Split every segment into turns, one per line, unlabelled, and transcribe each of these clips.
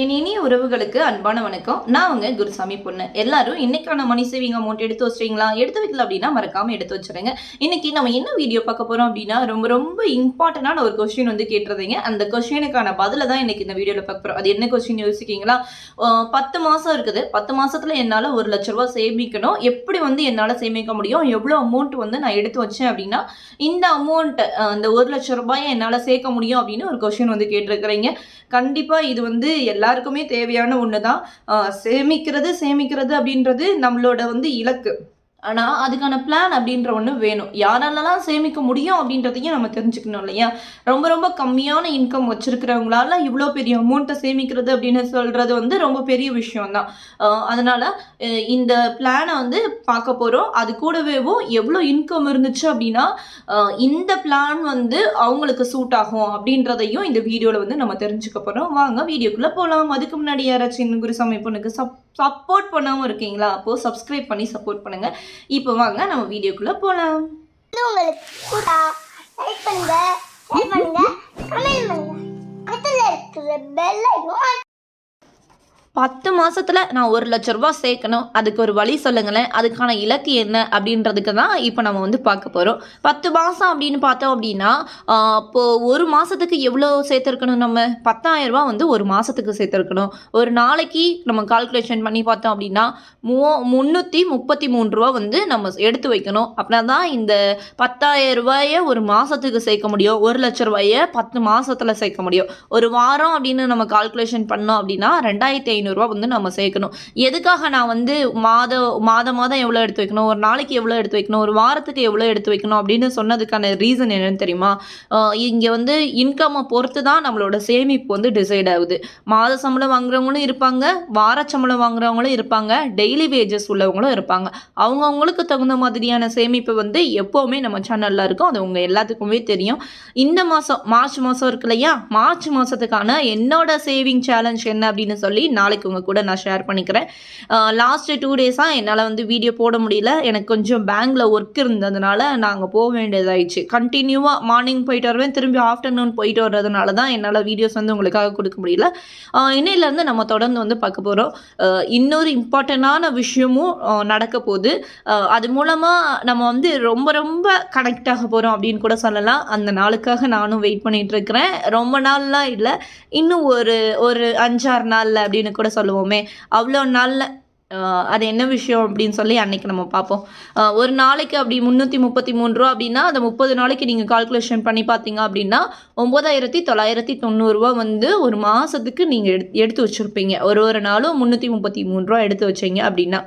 என் இனிய உறவுகளுக்கு அன்பான வணக்கம். நான் உங்க குருசாமி பொண்ணு. எல்லாரும் இன்னைக்கான மணி சேவிங் அமௌண்ட் எடுத்து வச்சிட்டீங்களா? எடுத்து வைக்கல அப்படின்னா மறக்காம எடுத்து வச்சிருங்க. இன்னைக்கு நம்ம என்ன வீடியோ பார்க்க போறோம் அப்படின்னா ரொம்ப ரொம்ப இம்பார்ட்டன்டான ஒரு கொஸ்டின் வந்து கேட்டிருந்தீங்க. அந்த கொஸ்டினுக்கான பதில தான் இன்னைக்கு இந்த வீடியோல பார்க்க போறோம். அது என்ன கொஸ்டின் யோசிக்கீங்களா பத்து மாசம் இருக்குது. பத்து மாசத்துல என்னால ஒரு லட்ச ரூபாய் சேமிக்கணும். எப்படி வந்து என்னால சேமிக்க முடியும்? எவ்வளவு அமௌண்ட் வந்து நான் எடுத்து வச்சேன் அப்படின்னா இந்த அமௌண்ட் அந்த ஒரு லட்ச ரூபாயை என்னால சேர்க்க முடியும் அப்படின்னு ஒரு கொஸ்டின் வந்து கேட்டிருக்கிறீங்க. கண்டிப்பா இது வந்து எல்லா எல்லாருக்குமே தேவையான ஒன்று தான் சேமிக்கிறது சேமிக்கிறது அப்படின்றது நம்மளோட வந்து இலக்கு. ஆனால் அதுக்கான பிளான் அப்படின்ற ஒன்று வேணும். யாராலலாம் சேமிக்க முடியும் அப்படின்றதையும் நம்ம தெரிஞ்சுக்கணும் இல்லையா? ரொம்ப ரொம்ப கம்மியான இன்கம் வச்சுருக்கிறவங்களால இவ்வளோ பெரிய அமௌண்ட்டை சேமிக்கிறது அப்படின்னு சொல்கிறது வந்து ரொம்ப பெரிய விஷயம்தான். அதனால் இந்த பிளானை வந்து பார்க்க போகிறோம் அது கூடவேவும் எவ்வளோ இன்கம் இருந்துச்சு அப்படின்னா இந்த பிளான் வந்து அவங்களுக்கு சூட் ஆகும் அப்படின்றதையும் இந்த வீடியோவில் வந்து நம்ம தெரிஞ்சுக்க போகிறோம் வாங்க வீடியோக்குள்ளே போகலாம் அதுக்கு முன்னாடி யாராச்சும் குருசாமி பொண்ணுக்கு சப் சப்போர்ட் பண்ணாமல் இருக்கீங்களா? அப்போது சப்ஸ்கிரைப் பண்ணி சப்போர்ட் பண்ணுங்கள் இப்போ வாங்க நம்ம வீடியோக்குள்ளே போகலாம்
உங்களுக்கு லைக் பண்ணுங்க ஷேர் பண்ணுங்க கமெண்ட் பண்ணுங்க. இருக்கிற பெல்
பத்து மாதத்தில் நான் ஒரு லட்ச ரூபா சேர்க்கணும். அதுக்கு ஒரு வழி சொல்லுங்களேன். அதுக்கான இலக்கு என்ன அப்படின்றதுக்கு தான் இப்போ நம்ம வந்து பார்க்க போகிறோம் பத்து மாதம் அப்படின்னு பார்த்தோம் அப்படின்னா இப்போது ஒரு மாதத்துக்கு எவ்வளோ சேர்த்துருக்கணும் நம்ம? பத்தாயிரம் ரூபா வந்து ஒரு மாதத்துக்கு சேர்த்துருக்கணும். ஒரு நாளைக்கு நம்ம கால்குலேஷன் பண்ணி பார்த்தோம் அப்படின்னா மூ முந்நூற்றி முப்பத்தி மூணு ரூபா வந்து நம்ம எடுத்து வைக்கணும். அப்படின்னா தான் இந்த பத்தாயிரம் ரூபாயை ஒரு மாதத்துக்கு சேர்க்க முடியும். ஒரு லட்ச ரூபாயை பத்து மாதத்தில் சேர்க்க முடியும். ஒரு வாரம் அப்படின்னு நம்ம கால்குலேஷன் பண்ணோம் அப்படின்னா ரெண்டாயிரத்தி ஐநூறு ஐநூறுரூவா வந்து நம்ம சேர்க்கணும். எதுக்காக நான் வந்து மாத மாதம் மாதம் எவ்வளோ எடுத்து வைக்கணும்? ஒரு நாளைக்கு எவ்வளோ எடுத்து வைக்கணும்? ஒரு வாரத்துக்கு எவ்வளோ எடுத்து வைக்கணும்? அப்படின்னு சொன்னதுக்கான ரீசன் என்னன்னு தெரியுமா? இங்கே வந்து இன்கம்மை பொறுத்து தான் நம்மளோட சேமிப்பு வந்து டிசைட் ஆகுது. மாத சம்பளம் வாங்குறவங்களும் இருப்பாங்க வார சம்பளம் வாங்குறவங்களும் இருப்பாங்க டெய்லி வேஜஸ் உள்ளவங்களும் இருப்பாங்க. அவங்கவுங்களுக்கு தகுந்த மாதிரியான சேமிப்பு வந்து எப்போவுமே நம்ம சேனலில் இருக்கும். அது உங்கள் எல்லாத்துக்குமே தெரியும். இந்த மாதம் மார்ச் மாதம் இருக்கு இல்லையா? மார்ச் மாதத்துக்கான என்னோட சேவிங் சேலஞ்ச் என்ன அப்படின்னு சொல்லி நாளைக்கு உங்கள் கூட நான் ஷேர் பண்ணிக்கிறேன். லாஸ்ட்டு டூ டேஸாக என்னால் வந்து வீடியோ போட முடியல. எனக்கு கொஞ்சம் பேங்கில் ஒர்க் இருந்ததுனால நாங்கள் போக வேண்டியதாயிடுச்சு. கண்டினியூவாக மார்னிங் போயிட்டு வருவேன். திரும்பி ஆஃப்டர்நூன் போயிட்டு வர்றதுனால தான் என்னால் வீடியோஸ் வந்து உங்களுக்காக கொடுக்க முடியல. ஆஹ் இன்னையிலேருந்து நம்ம தொடர்ந்து வந்து பார்க்க போகிறோம் இன்னொரு இம்பார்ட்டண்டான விஷயமும் நடக்க போகுது. அது மூலமாக நம்ம வந்து ரொம்ப ரொம்ப கனெக்ட் ஆக போகிறோம் அப்படின்னு கூட சொல்லலாம். அந்த நாளுக்காக நானும் வெயிட் பண்ணிகிட்ருக்கிறேன் ரொம்ப நாள்லாம் இல்லை. இன்னும் ஒரு ஒரு அஞ்சாறு நாளில் அப்படின்னு கூட சொல்லுவோமே. அவ்வளோ நாளில் அது என்ன விஷயம் அப்படின்னு சொல்லி அன்னைக்கு நம்ம பார்ப்போம். ஒரு நாளைக்கு அப்படி முந்நூற்றி முப்பத்தி மூணு ரூபா அப்படின்னா அந்த முப்பது நாளைக்கு நீங்கள் கால்குலேஷன் பண்ணி பார்த்தீங்க அப்படின்னா ஒம்பதாயிரத்தி தொள்ளாயிரத்தி தொண்ணூறுரூவா வந்து ஒரு மாதத்துக்கு நீங்கள் எடுத்து எடுத்து வச்சுருப்பீங்க. ஒரு ஒரு நாளும் முந்நூற்றி முப்பத்தி மூணு ரூபா எடுத்து வச்சீங்க அப்படின்னா.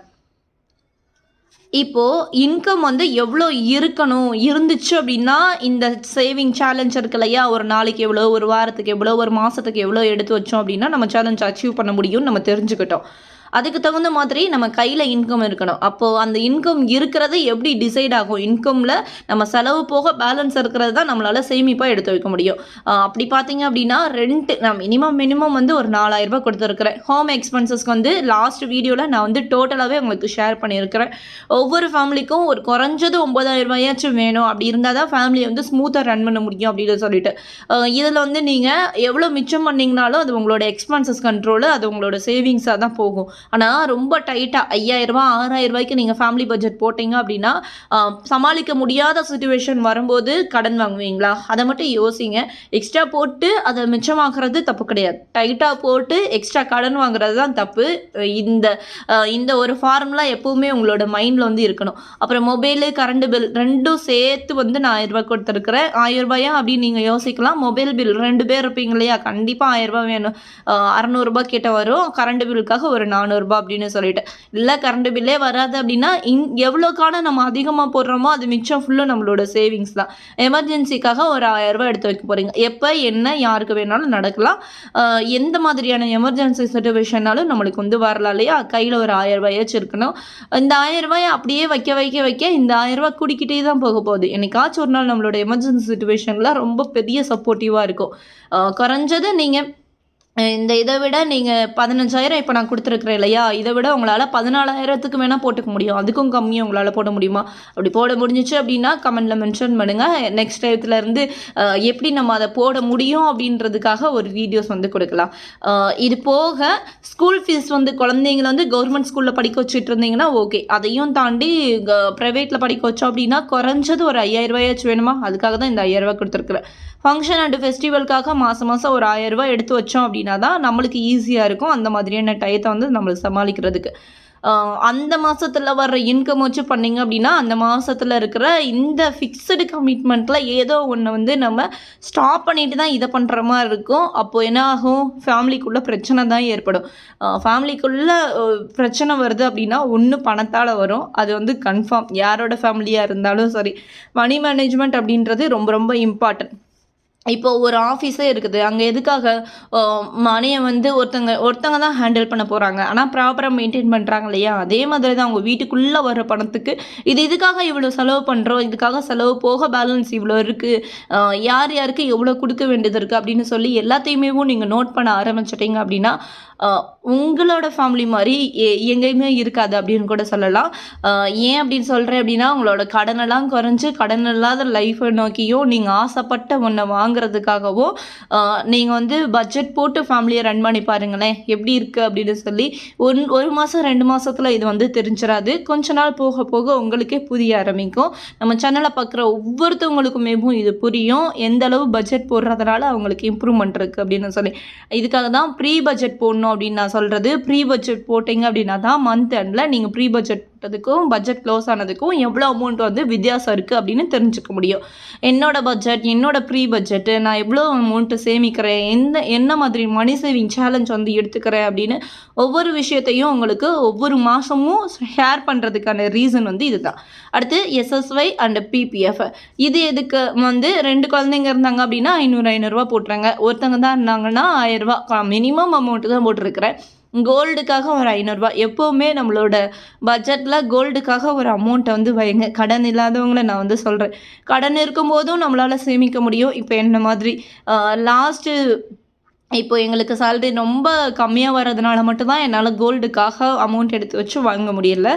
இப்போது இன்கம் வந்து எவ்வளோ இருக்கணும் இருந்துச்சு அப்படின்னா இந்த சேவிங் சேலஞ்ச் இருக்கு இல்லையா? ஒரு நாளைக்கு எவ்வளோ ஒரு வாரத்துக்கு எவ்வளோ ஒரு மாதத்துக்கு எவ்வளோ எடுத்து வச்சோம் அப்படின்னா நம்ம சேலஞ்ச் அச்சீவ் பண்ண முடியும்னு நம்ம தெரிஞ்சுக்கிட்டோம். அதுக்கு தகுந்த மாதிரி நம்ம கையில் இன்கம் இருக்கணும். அப்போது அந்த இன்கம் இருக்கிறது எப்படி டிசைட் ஆகும்? இன்கமில் நம்ம செலவு போக பேலன்ஸ் இருக்கிறது தான் நம்மளால் சேமிப்பாக எடுத்து வைக்க முடியும். அப்படி பார்த்தீங்க அப்படின்னா ரெண்ட் நான் மினிமம் மினிமம் வந்து ஒரு நாலாயிரரூபா கொடுத்துருக்குறேன். ஹோம் எக்ஸ்பென்சஸ்க்கு வந்து லாஸ்ட் வீடியோவில் நான் வந்து டோட்டலாகவே உங்களுக்கு ஷேர் பண்ணியிருக்கிறேன். ஒவ்வொரு ஃபேமிலிக்கும் ஒரு குறைஞ்சது ஒம்பதாயிரம் ரூபாயாச்சும் வேணும். அப்படி இருந்தால் தான் ஃபேமிலியை வந்து ஸ்மூத்தாக ரன் பண்ண முடியும் அப்படின்னு சொல்லிட்டு. இதில் வந்து நீங்கள் எவ்வளோ மிச்சம் பண்ணிங்கனாலும் அது உங்களோட எக்ஸ்பென்சஸ் கண்ட்ரோலு அது உங்களோட சேவிங்ஸாக தான் போகும். ஆனால் ரொம்ப டைட்டாக ஐயாயிரரூபா ஆறாயிரம் ரூபாய்க்கு நீங்கள் ஃபேமிலி பட்ஜெட் போட்டிங்க அப்படின்னா சமாளிக்க முடியாத சுச்சுவேஷன் வரும்போது கடன் வாங்குவீங்களா? அதை மட்டும் யோசிங்க. எக்ஸ்ட்ரா போட்டு அதை மிச்சமாக்குறது தப்பு கிடையாது. டைட்டாக போட்டு எக்ஸ்ட்ரா கடன் வாங்குறது தான் தப்பு. இந்த இந்த ஒரு ஃபார்முலா எப்பவுமே உங்களோட மைண்டில் வந்து இருக்கணும். அப்புறம் மொபைலு கரண்ட் பில் ரெண்டும் சேர்த்து வந்து நான் ஆயிரம் ரூபாய் கொடுத்துருக்குறேன். ஆயிரம் ரூபாயா அப்படின்னு நீங்கள் யோசிக்கலாம். மொபைல் பில் ரெண்டு பேர் இருப்பீங்க இல்லையா? கண்டிப்பாக ஆயிரம் ரூபாய் வேணும். அறநூறுபா கிட்ட வரும். கரண்ட் பில்லுக்காக ஒரு நானூறு நானூறுரூபா அப்படின்னு சொல்லிட்டு. இல்லை கரண்ட் பில்லே வராது அப்படின்னா இன் எவ்வளோக்கான நம்ம அதிகமாக போடுறோமோ அது மிச்சம் ஃபுல்லும் நம்மளோட சேவிங்ஸ் தான். எமர்ஜென்சிக்காக ஒரு ஆயிரம் எடுத்து வைக்க போகிறீங்க எப்போ என்ன யாருக்கு வேணாலும் நடக்கலாம். எந்த மாதிரியான எமர்ஜென்சி சுச்சுவேஷன்னாலும் நம்மளுக்கு வந்து வரலாம் இல்லையா? கையில் ஒரு ஆயிரம் ரூபாயாச்சும் இருக்கணும். இந்த ஆயிரம் அப்படியே வைக்க வைக்க வைக்க இந்த ஆயிரம் குடிக்கிட்டே கூடிக்கிட்டே தான் போக போகுது. என்னைக்காச்சும் ஒரு நாள் நம்மளோட எமர்ஜென்சி சுச்சுவேஷனில் ரொம்ப பெரிய சப்போர்ட்டிவாக இருக்கும். குறைஞ்சது நீங்கள் இந்த இதை விட நீங்கள் பதினஞ்சாயிரம் இப்போ நான் கொடுத்துருக்குறேன் இல்லையா? இதை விட உங்களால் பதினாலாயிரத்துக்கு வேணால் போட்டுக்க முடியும். அதுக்கும் கம்மியாக உங்களால் போட முடியுமா? அப்படி போட முடிஞ்சிச்சு அப்படின்னா கமெண்டில் மென்ஷன் பண்ணுங்கள் நெக்ஸ்ட் டயத்துலேருந்து எப்படி நம்ம அதை போட முடியும் அப்படின்றதுக்காக ஒரு வீடியோஸ் வந்து கொடுக்கலாம். இது போக ஸ்கூல் ஃபீஸ் வந்து குழந்தைங்கள வந்து கவர்மெண்ட் ஸ்கூலில் படிக்க வச்சுட்டு இருந்தீங்கன்னா ஓகே அதையும் தாண்டி ப்ரைவேட்டில் படிக்க வச்சோம் அப்படின்னா குறைஞ்சது ஒரு ஐயாயிரரூபாயாச்சும் வேணுமா? அதுக்காக தான் இந்த ஐயாயிரம் கொடுத்துருக்குறேன். ஃபங்க்ஷன் அண்டு ஃபெஸ்டிவலுக்காக மாதம் மாதம் ஒரு ஆயிரரூபா எடுத்து வச்சோம் அப்படின்னா தான் நம்மளுக்கு ஈஸியாக இருக்கும். அந்த மாதிரியான டயத்தை வந்து நம்மளுக்கு சமாளிக்கிறதுக்கு. அந்த மாதத்தில் வர்ற இன்கம் வச்சு பண்ணிங்க அப்படின்னா அந்த மாதத்தில் இருக்கிற இந்த ஃபிக்ஸ்டு கமிட்மெண்ட்டில் ஏதோ ஒன்று வந்து நம்ம ஸ்டாப் பண்ணிட்டு தான் இதை பண்ணுற மாதிரி இருக்கும். அப்போது என்ன ஆகும் ஃபேமிலிக்குள்ளே பிரச்சனை தான் ஏற்படும். ஃபேமிலிக்குள்ளே பிரச்சனை வருது அப்படின்னா ஒன்று பணத்தால் வரும். அது வந்து கன்ஃபார்ம் யாரோட ஃபேமிலியாக இருந்தாலும் சரி. மணி மேனேஜ்மெண்ட் அப்படின்றது ரொம்ப ரொம்ப இம்பார்ட்டன்ட் இப்போ ஒரு ஆஃபீஸே இருக்குது. அங்கே எதுக்காக மணியை வந்து ஒருத்தங்க ஒருத்தங்க தான் ஹேண்டில் பண்ண போகிறாங்க ஆனால் ப்ராப்பராக மெயின்டைன் பண்ணுறாங்க இல்லையா? அதே மாதிரி தான் அவங்க வீட்டுக்குள்ளே வர பணத்துக்கு. இது இதுக்காக இவ்வளோ செலவு பண்ணுறோம் இதுக்காக செலவு போக பேலன்ஸ் இவ்வளோ இருக்குது யார் யாருக்கு எவ்வளோ கொடுக்க வேண்டியது இருக்குது அப்படின்னு சொல்லி எல்லாத்தையுமே நீங்கள் நோட் பண்ண ஆரம்பிச்சிட்டிங்க அப்படின்னா உங்களோட ஃபேமிலி மாதிரி எ- எங்கேயுமே இருக்காது அப்படின்னு கூட சொல்லலாம். ஏன் அப்படின்னு சொல்கிறேன் அப்படின்னா உங்களோட கடனெல்லாம் குறைஞ்சி கடன் இல்லாத லைஃப்பை நோக்கியும் நீங்கள் ஆசைப்பட்ட ஒன்றை வாங்குறதுக்காகவோ நீங்கள் வந்து பட்ஜெட் போட்டு ஃபேமிலியை ரன் பண்ணி பாருங்களேன் எப்படி இருக்குது அப்படின்னு சொல்லி ஒன் ஒரு மாதம் ரெண்டு மாதத்தில் இது வந்து தெரிஞ்சிடாது கொஞ்ச நாள் போக போக உங்களுக்கே புரிய ஆரம்பிக்கும். நம்ம சேனலை பார்க்குற ஒவ்வொருத்தவங்களுக்குமே இது புரியும். எந்த அளவு பட்ஜெட் போடுறதுனால அவங்களுக்கு இம்ப்ரூவ்மெண்ட் இருக்குது அப்படின்னு சொல்லி. இதுக்காக தான் ப்ரீ பட்ஜெட் போடணும் அப்படின்னு நான் சொல்கிறது ப்ரீ பட்ஜெட் போட்டிங்க அப்படின்னா தான் மந்த் எண்டில் நீங்கள் ப்ரீ பட்ஜெட் போட்டதுக்கும் பட்ஜெட் க்ளோஸ் ஆனதுக்கும் எவ்வளோ அமௌண்ட் வந்து வித்தியாசம் இருக்குது அப்படின்னு தெரிஞ்சுக்க முடியும். என்னோட பட்ஜெட் என்னோட ப்ரீ பட்ஜெட்டு நான் எவ்வளோ அமௌண்ட்டு சேமிக்கிறேன் எந்த என்ன மாதிரி மணி சேவிங் சேலஞ்ச் வந்து எடுத்துக்கிறேன் அப்படின்னு ஒவ்வொரு விஷயத்தையும் உங்களுக்கு ஒவ்வொரு மாதமும் ஷேர் பண்ணுறதுக்கான ரீசன் வந்து இதுதான். அடுத்து எஸ்எஸ்ஒய் அண்ட் பிபிஎஃப் இது எதுக்கு? வந்து ரெண்டு குழந்தைங்க இருந்தாங்க அப்படின்னா ஐநூறு ஐநூறுரூவா போட்டுறாங்க ஒருத்தங்க தான் இருந்தாங்கன்னா ஆயிரரூபா மினிமம் அமௌண்ட்டு தான் போட்டிருக்கிறேன். கோல்டுக்காக ஒரு ஐநூறுரூவா எப்போவுமே நம்மளோட பட்ஜெட்டில் கோல்டுக்காக ஒரு அமௌண்ட்டை வந்து வைங்க. கடன் இல்லாதவங்கள நான் வந்து சொல்கிறேன் கடன் இருக்கும்போதும் நம்மளால் சேமிக்க முடியும். இப்போ என்ன மாதிரி லாஸ்ட்டு இப்போ எங்களுக்கு சேல்ரி ரொம்ப கம்மியாக வர்றதுனால மட்டும்தான் என்னால் கோல்டுக்காக அமௌண்ட் எடுத்து வச்சு வாங்க முடியல.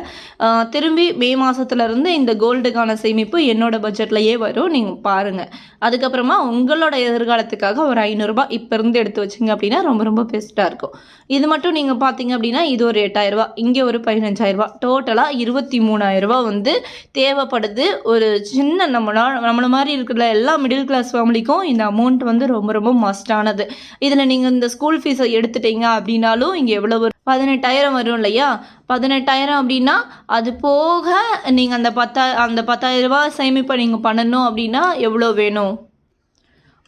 திரும்பி மே மாதத்துலேருந்து இந்த கோல்டுக்கான சேமிப்பு என்னோட பட்ஜெட்லையே வரும். நீங்கள் பாருங்கள் அதுக்கப்புறமா உங்களோட எதிர்காலத்துக்காக ஒரு ஐநூறுரூபா இப்போ இருந்து எடுத்து வச்சிங்க அப்படின்னா ரொம்ப ரொம்ப பெஸ்ட்டாக இருக்கும். இது மட்டும் நீங்கள் பார்த்தீங்க அப்படின்னா இது ஒரு எட்டாயிரரூபா இங்கே ஒரு பதினஞ்சாயிரரூபா டோட்டலாக இருபத்தி மூணாயிரரூபா வந்து தேவைப்படுது. ஒரு சின்ன நம்மளா நம்மள மாதிரி இருக்கிற எல்லா மிடில் கிளாஸ் ஃபேமிலிக்கும் இந்த அமௌண்ட் வந்து ரொம்ப ரொம்ப மஸ்டானது இதில் நீங்கள் இந்த ஸ்கூல் ஃபீஸை எடுத்துட்டீங்க அப்படின்னாலும் இங்கே எவ்வளோ வரும்? பதினெட்டாயிரம் வரும் இல்லையா? பதினெட்டாயிரம் அப்படின்னா அது போக நீங்கள் அந்த பத்தா அந்த பத்தாயிரம் ரூபாய் சேமிப்பை நீங்கள் பண்ணணும் அப்படின்னா எவ்வளோ வேணும்?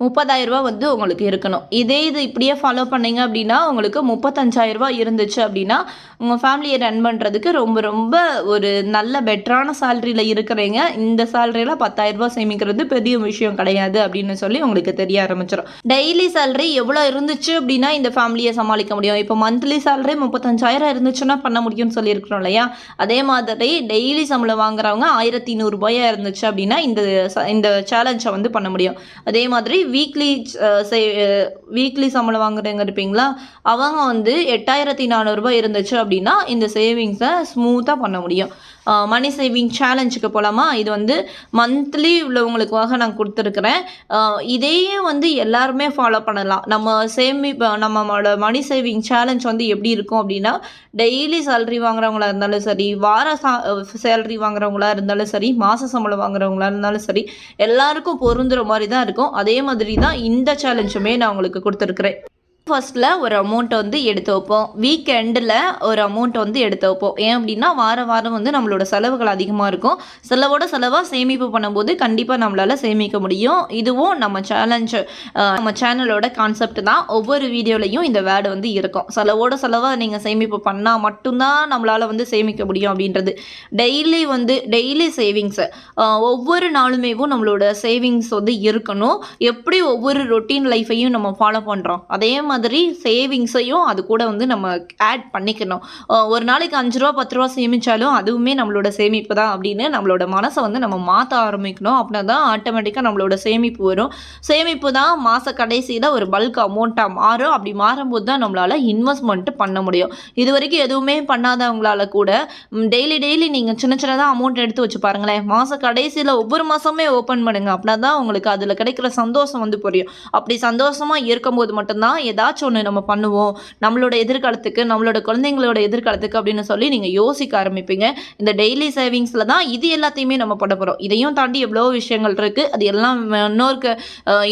முப்பதாயிரம் வந்து உங்களுக்கு இருக்கணும். இதே இது இப்படியே ஃபாலோ பண்ணீங்க அப்படின்னா உங்களுக்கு முப்பத்தஞ்சாயிரம் இருந்துச்சு அப்படின்னா உங்கள் ஃபேமிலியை ரன் பண்ணுறதுக்கு ரொம்ப ரொம்ப ஒரு நல்ல பெட்டரான சேலரியில் இருக்கிறீங்க. இந்த சேலரியில் பத்தாயிரம் சேமிக்கிறது பெரிய விஷயம் கிடையாது அப்படின்னு சொல்லி உங்களுக்கு தெரிய ஆரம்பிச்சிடும் டெய்லி சேலரி எவ்வளோ இருந்துச்சு அப்படின்னா இந்த ஃபேமிலியை சமாளிக்க முடியும். இப்போ மந்த்லி சேலரி முப்பத்தஞ்சாயிரம் இருந்துச்சுன்னா பண்ண முடியும்னு சொல்லியிருக்கிறோம் இல்லையா? அதே மாதிரி டெய்லி சம்பளம் வாங்குறவங்க ஆயிரத்தி நூறுபாயாக இருந்துச்சு அப்படின்னா இந்த ச- இந்த சேலஞ்சை வந்து பண்ண முடியும். அதே மாதிரி வீக்லி வீக்லி uh, uh, சம்பளம் வாங்குறவங்க இருப்பீங்களா அவங்க வந்து எட்டாயிரத்தி நானூறுரூபா இருந்துச்சு அப்படின்னா இந்த சேவிங்ஸை ஸ்மூத்தாக பண்ண முடியும். மணி சேவிங் சேலஞ்சுக்கு போகலாமா இது வந்து மந்த்லி உள்ளவங்களுக்காக நான் கொடுத்துருக்குறேன். இதையே வந்து எல்லாருமே ஃபாலோ பண்ணலாம். நம்ம சேமி நம்மளோட மணி சேவிங் சேலஞ்ச் வந்து எப்படி இருக்கும் அப்படின்னா டெய்லி சேலரி வாங்குறவங்களா இருந்தாலும் சரி வார சா சேலரி வாங்குறவங்களா இருந்தாலும் சரி மாத சம்பளம் வாங்குறவங்களா இருந்தாலும் சரி எல்லாருக்கும் பொருந்துற மாதிரி தான் இருக்கும். அதே மாதிரி தான் இந்த சேலஞ்சுமே நான் உங்களுக்கு கொடுத்துருக்குறேன். ஃபர்ஸ்ட்டில் ஒரு அமௌண்ட்டை வந்து எடுத்து வைப்போம். வீக் எண்டில் ஒரு அமௌண்ட்டை வந்து எடுத்து வைப்போம். ஏன் அப்படின்னா வார வாரம் வந்து நம்மளோட செலவுகள் அதிகமாக இருக்கும். செலவோட செலவாக சேமிப்பு பண்ணும்போது கண்டிப்பாக நம்மளால் சேமிக்க முடியும். இதுவும் நம்ம சேலஞ்சு நம்ம சேனலோட கான்செப்ட் தான். ஒவ்வொரு வீடியோலையும் இந்த வேர்டு வந்து இருக்கும். செலவோட செலவாக நீங்கள் சேமிப்பு பண்ணால் மட்டும்தான் நம்மளால் வந்து சேமிக்க முடியும் அப்படின்றது. டெய்லி வந்து டெய்லி சேவிங்ஸு ஒவ்வொரு நாளுமேவும் நம்மளோட சேவிங்ஸ் வந்து இருக்கணும். எப்படி ஒவ்வொரு ரொட்டீன் லைஃப்பையும் நம்ம ஃபாலோ பண்ணுறோம் அதே மாதிரி மாதிரி சேவிங்ஸையும் அது கூட வந்து நம்ம ஆட் பண்ணிக்கணும். ஒரு நாளைக்கு அஞ்சு ரூபா பத்து ரூபா சேமித்தாலும் அதுவுமே நம்மளோட சேமிப்பு தான் அப்படின்னு நம்மளோட மனசை வந்து நம்ம மாற்ற ஆரம்பிக்கணும். அப்படின்னா தான் ஆட்டோமேட்டிக்காக நம்மளோட சேமிப்பு வரும். சேமிப்பு தான் மாத கடைசியில் ஒரு பல்க் அமௌண்ட்டாக மாறும். அப்படி மாறும்போது தான் நம்மளால் இன்வெஸ்ட்மெண்ட்டு பண்ண முடியும். இது வரைக்கும் எதுவுமே பண்ணாதவங்களால கூட டெய்லி டெய்லி நீங்கள் சின்ன சின்னதாக அமௌண்ட் எடுத்து வச்சு பாருங்களேன். மாத கடைசியில் ஒவ்வொரு மாதமே ஓப்பன் பண்ணுங்க. அப்படின்னா தான் உங்களுக்கு அதில் கிடைக்கிற சந்தோஷம் வந்து புரியும். அப்படி சந்தோஷமாக இருக்கும்போது மட்டும்தான் ஏதாச்சும் ஒன்று நம்ம பண்ணுவோம். நம்மளோட எதிர்காலத்துக்கு நம்மளோட குழந்தைங்களோட எதிர்காலத்துக்கு அப்படின்னு சொல்லி நீங்கள் யோசிக்க ஆரம்பிப்பீங்க. இந்த டெய்லி சேவிங்ஸில் தான் இது எல்லாத்தையுமே நம்ம பண்ண போகிறோம் இதையும் தாண்டி எவ்வளோ விஷயங்கள் இருக்குது அது எல்லாம் இன்னொருக்கு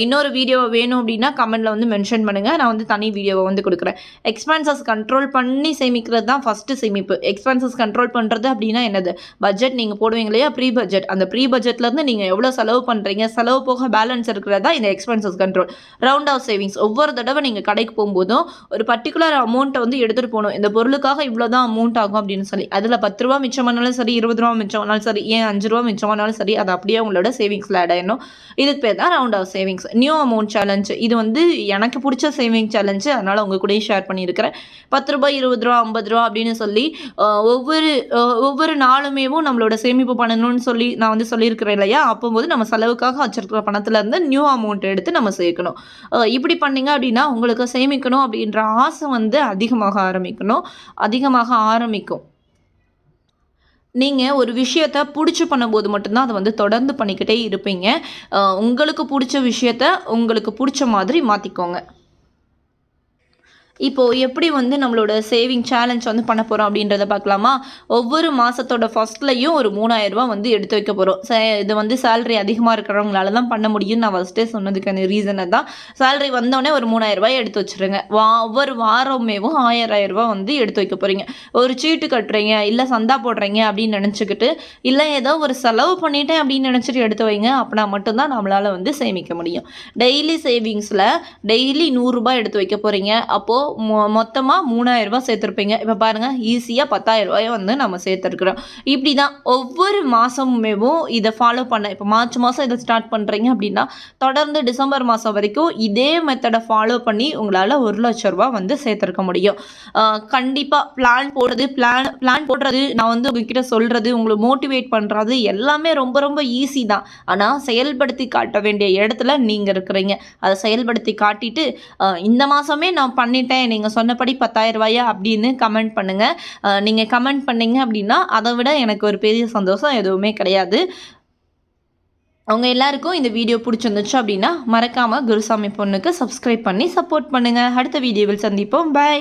இன்னொரு வீடியோ வேணும் அப்படின்னா கமெண்டில் வந்து மென்ஷன் பண்ணுங்கள் நான் வந்து தனி வீடியோவை வந்து கொடுக்குறேன். எக்ஸ்பென்சஸ் கண்ட்ரோல் பண்ணி சேமிக்கிறது தான் ஃபஸ்ட்டு சேமிப்பு. எக்ஸ்பென்சஸ் கண்ட்ரோல் பண்ணுறது அப்படின்னா என்னது? பட்ஜெட் நீங்கள் போடுவீங்க இல்லையா? ப்ரீ பட்ஜெட் அந்த ப்ரீ பட்ஜெட்லேருந்து நீங்கள் எவ்வளோ செலவு பண்ணுறீங்க செலவு போக பேலன்ஸ் இருக்கிறதா இந்த expenses control round off savings ஒவ்வொரு தடவை நீங்கள் கடைக்கு போகும்போதும் ஒரு பர்டிகுலர் அமௌண்ட்டை வந்து எடுத்துகிட்டு போகணும். இந்த பொருளுக்காக இவ்வளோ தான் அமௌண்ட் ஆகும் அப்படின்னு சொல்லி. அதில் பத்து ரூபா மிச்சமானாலும் சரி இருபது ரூபா மிச்சமானாலும் சரி ஏன் அஞ்சு ரூபா மிச்சமானாலும் சரி அது அப்படியே உங்களோட சேவிங்ஸில் ஆட் ஆயிடணும். இதுக்கு பேர் தான் round off savings new amount challenge இது வந்து எனக்கு பிடிச்ச சேவிங் சேலஞ்சு அதனால் உங்கள் கூட ஷேர் பண்ணியிருக்கிறேன். பத்து ரூபாய் இருபது ரூபா ஐம்பது ரூபா அப்படின்னு சொல்லி ஒவ்வொரு ஒவ்வொரு நாளுமேவும் நம்மளோட சேமிப்பு பண்ணணும்னு சொல்லி நான் வந்து சொல்லியிருக்கிறேன் இல்லையா? அப்போது நம்ம செலவுக்காக வச்சிருக்கிற பணத்துலேருந்து நியூ அமௌண்ட் எடுத்து நம்ம சேர்க்கணும். இப்படி பண்ணீங்க அப்படின்னா உங்களுக்கு சேமிக்கணும் அப்படின்ற ஆசை வந்து அதிகமாக ஆரம்பிக்கணும். அதிகமாக ஆரம்பிக்கும். நீங்கள் ஒரு விஷயத்த பிடிச்சி பண்ணும்போது மட்டும்தான் அதை வந்து தொடர்ந்து பண்ணிக்கிட்டே இருப்பீங்க. உங்களுக்கு பிடிச்ச விஷயத்த உங்களுக்கு பிடிச்ச மாதிரி மாற்றிக்கோங்க இப்போது எப்படி வந்து நம்மளோட சேவிங் சேலஞ்ச் வந்து பண்ண போகிறோம் அப்படின்றத பார்க்கலாமா? ஒவ்வொரு மாதத்தோட ஃபஸ்ட்லையும் ஒரு மூணாயிரரூபா வந்து எடுத்து வைக்க போகிறோம் இது வந்து சேலரி அதிகமாக இருக்கிறவங்களால தான் பண்ண முடியும்னு நான் ஃபஸ்ட்டே சொன்னதுக்கான ரீசனை தான் சேலரி வந்தோடனே ஒரு மூணாயிரரூபாய் எடுத்து வச்சுருங்க. வா ஒவ்வொரு வாரமேவும் ஆயிரம் ரூபாய் வந்து எடுத்து வைக்க போகிறீங்க ஒரு சீட்டு கட்டுறீங்க இல்லை சந்தா போடுறீங்க அப்படின்னு நினச்சிக்கிட்டு இல்லை ஏதோ ஒரு செலவு பண்ணிட்டேன் அப்படின்னு நினச்சிட்டு எடுத்து வைங்க. அப்படின்னா மட்டும்தான் நம்மளால் வந்து சேமிக்க முடியும். டெய்லி சேவிங்ஸில் டெய்லி நூறுரூபா எடுத்து வைக்க போகிறீங்க அப்போது மொ மொத்தமாக மூணாயிரம் ரூபாய் சேர்த்துருப்பீங்க. இப்போ பாருங்கள் ஈஸியாக பத்தாயிரரூபாயை வந்து நம்ம சேர்த்துருக்குறோம். இப்படி தான் ஒவ்வொரு மாதமுமேவும் இதை ஃபாலோ பண்ண இப்போ மார்ச் மாதம் இதை ஸ்டார்ட் பண்ணுறீங்க அப்படின்னா தொடர்ந்து டிசம்பர் மாதம் வரைக்கும் இதே மெத்தடை ஃபாலோ பண்ணி உங்களால் ஒரு லட்ச ரூபா வந்து சேர்த்துருக்க முடியும். கண்டிப்பாக பிளான் போடுறது பிளான் பிளான் போடுறது நான் வந்து உங்ககிட்ட சொல்கிறது உங்களை மோட்டிவேட் பண்ணுறது எல்லாமே ரொம்ப ரொம்ப ஈஸி தான். ஆனால் செயல்படுத்தி காட்ட வேண்டிய இடத்துல நீங்கள் இருக்கிறீங்க. அதை செயல்படுத்தி காட்டிட்டு இந்த மாதமே நான் பண்ணிட்டேன் நீங்கள் சொன்னபடி பத்தாயிரம் ரூபாயா அப்படின்னு கமெண்ட் பண்ணுங்கள் நீங்கள் கமெண்ட் பண்ணீங்க அப்படின்னா அதை விட எனக்கு ஒரு பெரிய சந்தோஷம் எதுவுமே கிடையாது. அவங்க எல்லாருக்கும் இந்த வீடியோ பிடிச்சிருந்துச்சு அப்படின்னா மறக்காமல் குருசாமி பொண்ணுக்கு சப்ஸ்கிரைப் பண்ணி சப்போர்ட் பண்ணுங்கள் அடுத்த வீடியோவில் சந்திப்போம். பை